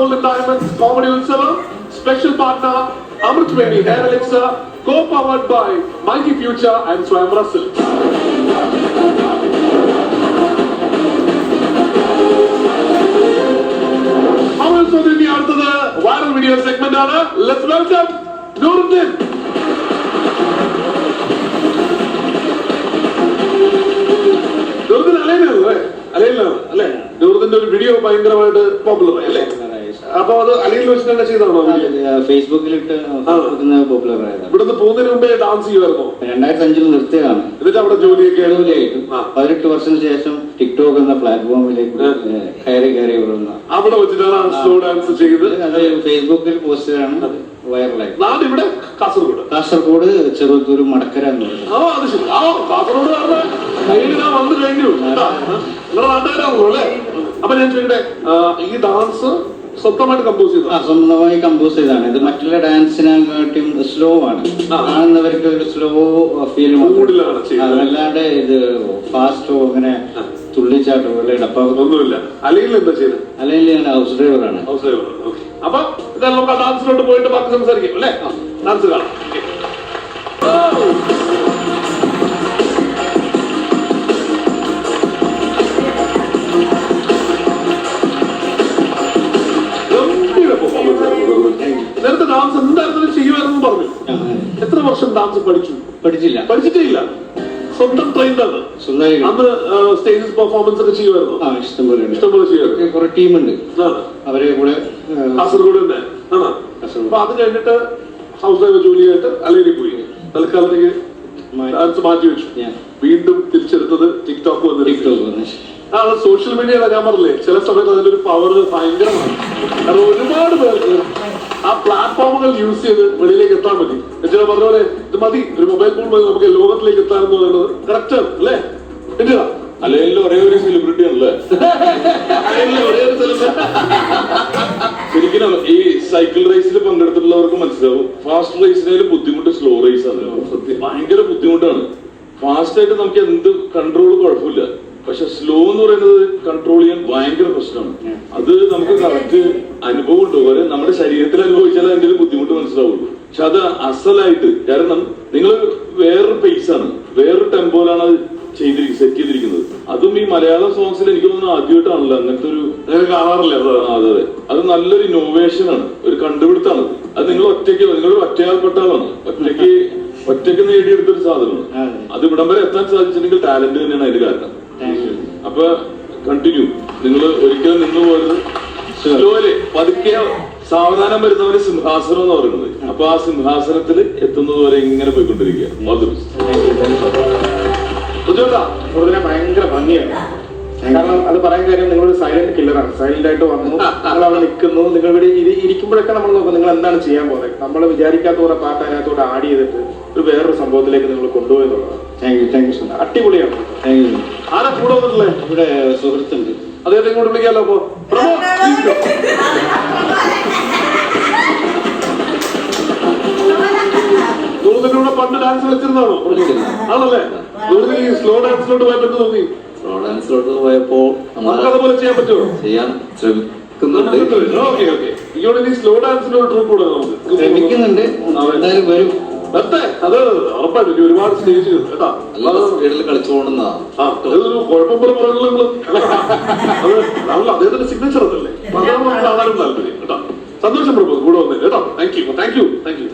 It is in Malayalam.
ഗോൾഡൻ ഡയമണ്ട്സ് കോമഡി ഉത്സവം. Special partner Amrit Veni hair elixir co powered by Mikey future and സ്വയം റസൽ അടുത്തത് വൈറൽ വീഡിയോ സെഗ്മെന്റ് ആണ്. ലെറ്റ്സ് വെൽക്കം നൂറുദ്ദീൻ നൂറുദ്ദീൻ അലയിലാണ് അല്ലേ? നൂറുദ്ദീന്റെ ഒരു വീഡിയോ ഭയങ്കരമായിട്ട് പോപ്പുലർ അല്ലേ? അപ്പൊ അത് അനിൽ വെച്ചിട്ട് തന്നെ ചെയ്താണോ ഫേസ്ബുക്കിലിട്ട് പോപ്പുലർ ആയതാണ്. ഇവിടുന്ന് പോകുന്നതിന് മുമ്പേ ഡാൻസ് ചെയ്യുമായിരുന്നോ? രണ്ടായിരത്തി അഞ്ചിൽ നിർത്തിയതാണ്. എന്നിട്ട് അവിടെ ജോലിയൊക്കെ ജോലിയായിട്ടും. പതിനെട്ട് വർഷത്തിന് ശേഷം ടിക്ടോക്ക് എന്ന പ്ലാറ്റ്ഫോമിലേക്ക്. കയറി കയറി വിടുന്ന അവിടെ വെച്ചിട്ടാണ് സ്ലോ ഡാൻസ് ചെയ്ത് അത് ഫേസ്ബുക്കിൽ പോസ്റ്റ് ചെയ്താണ് വൈറലായി നാട് ഇവിടെ? കാസർഗോഡ്. കാസർഗോഡ് ചെറുത്തൂർ മടക്കര എന്ന് പറയുന്നത്. ആ അത് ശരി. ആ കാസർഗോഡ് കയ്യിൽ ഞാൻ വന്നു കഴിഞ്ഞു. നിങ്ങളുടെ നാട്ടുകാരാണല്ലോ അല്ലേ? അപ്പൊ ഞാൻ ചോദിക്കട്ടെ ഈ ഡാൻസ് സ്വന്തമായിട്ട് കമ്പോസ് ചെയ്തു ആ സ്വന്തമായി കമ്പോസ് ചെയ്താണ് ഇത് മറ്റുള്ള ഡാൻസിനെക്കാട്ടിയും സ്ലോ ആണ്. കാണുന്നവർക്ക് ഒരു സ്ലോ ഫീൽ. അതല്ലാണ്ട് ഇത് ഫാസ്റ്റോ അങ്ങനെ തുള്ളിച്ചാട്ടോ അല്ലെ ഒന്നുമില്ല. അല്ലെങ്കിൽ എന്താ ചെയ്യുന്നത് അല്ലെങ്കിൽ ഞാൻ ഹൗസ് ഡ്രൈവറാണ് ഹൗസ് ഡ്രൈവർ ഓക്കെ അപ്പൊ നമുക്ക് ആ ഡാൻസിലോട്ട് പോയിട്ട് ബാക്കി സംസാരിക്കും അല്ലേ? ഡാൻസ് കാണാം. വർഷം ഡാൻസ് പഠിച്ചു. പഠിച്ചില്ല. പഠിച്ചിട്ടില്ല. സ്വന്തം ട്രെയിൻഡ് ആണ് സ്വന്തമായി അന്ന് സ്റ്റേജസ് പെർഫോമൻസ് ഒക്കെ ചെയ്യുമായിരുന്നു. ആ ഇഷ്ടം പോലെ ഉണ്ട്. ഇഷ്ടംപോലെ ചെയ്യുമായിരുന്നു. കുറെ ടീമുണ്ട്. അവരെ കൂടെ കാസർഗോഡ്. തന്നെ അപ്പൊ അത് കഴിഞ്ഞിട്ട് ഹൗസ് ഡ്രൈവർ ജോലിയായിട്ട് അല്ലെങ്കിൽ പോയി. തൽക്കാലത്തേക്ക്. ഡാൻസ് മാറ്റി വെച്ചു. ഞാൻ. വീണ്ടും തിരിച്ചെടുത്തത് ടിക്ടോക്ക് വന്ന് ടിക്ടോക്ക് വന്ന്. ആ സോഷ്യൽ മീഡിയ ഞാൻ പറഞ്ഞില്ലേ? ചില സമയത്ത് അതിന്റെ ഒരു പവർ ഭയങ്കരമാണ്. കാരണം ഒരുപാട് പേർക്ക് ആ പ്ലാറ്റ്ഫോമുകൾ യൂസ് ചെയ്ത് വെളിയിലേക്ക് എത്താൻ മതി. എന്നുവെച്ചാൽ പറഞ്ഞ പോലെ? ഇത് മതി. ഒരു മൊബൈൽ ഫോൺ മതി നമുക്ക് ലോകത്തിലേക്ക് എത്താൻ എന്ന് പറയുന്നത് കറക്റ്റ് അല്ലേ? എന്തിനാ അല്ലെങ്കിൽ ഒരേ ഒരു സെലിബ്രിറ്റി ആണല്ലേ? ഒരേ ഒരു ശരിക്കും ഈ സൈക്കിൾ റേസിൽ പങ്കെടുത്തിട്ടുള്ളവർക്ക് മനസ്സിലാവും. ഫാസ്റ്റ് റേസിനേലും ബുദ്ധിമുട്ട് സ്ലോ റേസ് ആണ്. ഭയങ്കര ബുദ്ധിമുട്ടാണ്. ഫാസ്റ്റ് ആയിട്ട് നമുക്ക് എന്ത് കൺട്രോൾ കുഴപ്പമില്ല. പക്ഷെ സ്ലോ എന്ന് പറയുന്നത് കൺട്രോൾ ചെയ്യാൻ ഭയങ്കര പ്രശ്നമാണ്. അത് നമുക്ക് കറക്റ്റ് അനുഭവം ഉണ്ട്. ഓരോ നമ്മുടെ ശരീരത്തിൽ അനുഭവിച്ചാൽ അതിന്റെ ഒരു ബുദ്ധിമുട്ട് മനസ്സിലാവുള്ളൂ. പക്ഷെ അത് അസലായിട്ട് കാരണം നിങ്ങൾ വേറൊരു പേസാണ് ആണ്. വേറൊരു ടെമ്പോയിലാണ് അത് ചെയ്തിരിക്കുന്നത് സെറ്റ് ചെയ്തിരിക്കുന്നത്. അതും ഈ മലയാളം സോങ്സിൽ എനിക്ക് തോന്നുന്നു ആദ്യമായിട്ടാണല്ലോ അങ്ങനത്തെ ഒരു കാണാറില്ല അത്. അതെ. നല്ലൊരു ഇന്നോവേഷൻ ആണ്. ഒരു കണ്ടുപിടുത്താണ്. അത് നിങ്ങൾ ഒറ്റയ്ക്ക് നിങ്ങളൊരു ഒറ്റയാൾപ്പെട്ട ആളാണ്. ഒറ്റയ്ക്ക് ഒറ്റയ്ക്ക് നേടിയെടുത്തൊരു സാധനമാണ്. അത്. ഇവിടം വരെ എത്താൻ സാധിച്ചിട്ടുണ്ടെങ്കിൽ ടാലന്റ് തന്നെയാണ് അതിന്റെ കാരണം. അപ്പൊ കണ്ടിന്യൂ നിങ്ങൾ ഒരിക്കലും നിന്ന് പോയത് സ്ലോയിൽ പതുക്കെ സാവധാനം വരുന്നവര് സിംഹാസനം എന്ന് പറയുന്നത്. അപ്പൊ ആ സിംഹാസനത്തിൽ എത്തുന്നത് വരെ ഇങ്ങനെ പോയിക്കൊണ്ടിരിക്കുക. ഭയങ്കര ഭംഗിയാണ്. കാരണം അത് പറയാൻ കാര്യം സൈലന്റ് ആയിട്ട് വന്നു. നിങ്ങൾ അവിടെ നിൽക്കുന്നു. നിങ്ങൾ ഇവിടെ ഇരി- ഇരിക്കുമ്പോഴൊക്കെ നമ്മൾ നോക്കും നിങ്ങൾ എന്താണ് ചെയ്യാൻ പോകുന്നത്. നമ്മൾ വിചാരിക്കാത്ത കുറെ പാട്ട് അതിനകത്തോടെ ആഡ് ചെയ്തിട്ട് ഒരു വേറൊരു സംഭവത്തിലേക്ക് നിങ്ങൾ കൊണ്ടുപോയെന്നുള്ളതാണ് thank you thank you so much അടിപൊളിയാണ്. താങ്ക് യു ആരാ കൂടെ ഇവിടെ സുഹൃത്തുണ്ട്. അദ്ദേഹത്തെ ഇങ്ങോട്ട് വിളിക്കാലോ അപ്പോ? പണ്ട് ഡാൻസ് കളിച്ചിരുന്നാണോ ആണല്ലേ? ദൂരത്തിൽ സ്ലോ ഡാൻസിലോട്ട് പോയപ്പോ തോന്നി? ഫ്ലോറൻസിലോട്ട് പോയപ്പോ നമ്മൾ നമുക്ക് ചെയ്യാൻ പറ്റുമോ? ചെയ്യാൻ ശ്രമിക്കുന്നുണ്ട്. Okay okay. ഇങ്ങോട്ട് ഇനി സ്ലോ ട്രൂപ്പ് നമുക്ക് ശ്രമിക്കുന്നുണ്ട്. എന്തായാലും വരും. അത് ഉറപ്പായിട്ടും ഇനി ഒരുപാട് സ്റ്റേജ് കേട്ടാ. സ്പീഡിൽ അത് അദ്ദേഹത്തിന്റെ സിഗ്നേച്ചർ അതല്ലേ അപ്പൊ അതാണ് നമുക്ക് താല്പര്യം. കേട്ടോ. സന്തോഷം പ്രഭു കൂടെ വന്നേ കേട്ടോ. Thank you thank U